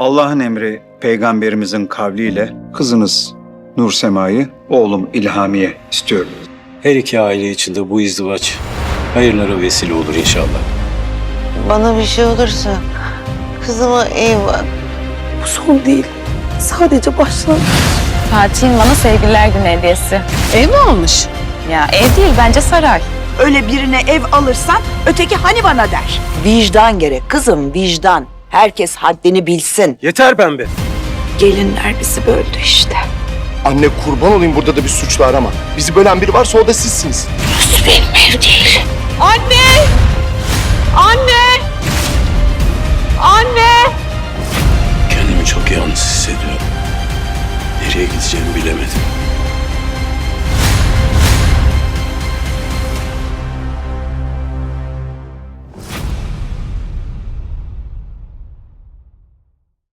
Allah'ın emri peygamberimizin kavliyle kızınız Nur Sema'yı oğlum İlhami'ye istiyorum. Her iki aile içinde bu izdivaç hayırlara vesile olur inşallah. Bana bir şey olursa kızıma iyi bak. Bu son değil. Sadece başlangıç. Fatih'in bana sevgililer günü hediyesi. Ev mi almış? Ya ev değil bence saray. Öyle birine ev alırsan öteki hani bana der. Vicdan gerek kızım vicdan. Herkes haddini bilsin. Yeter pembe. Gelinler bizi böldü işte. Anne kurban olayım burada da bir suçlu arama. Bizi bölen biri varsa o da sizsiniz. Anne! Anne! Anne! Kendimi çok yalnız hissediyorum. Nereye gideceğimi bilemedim.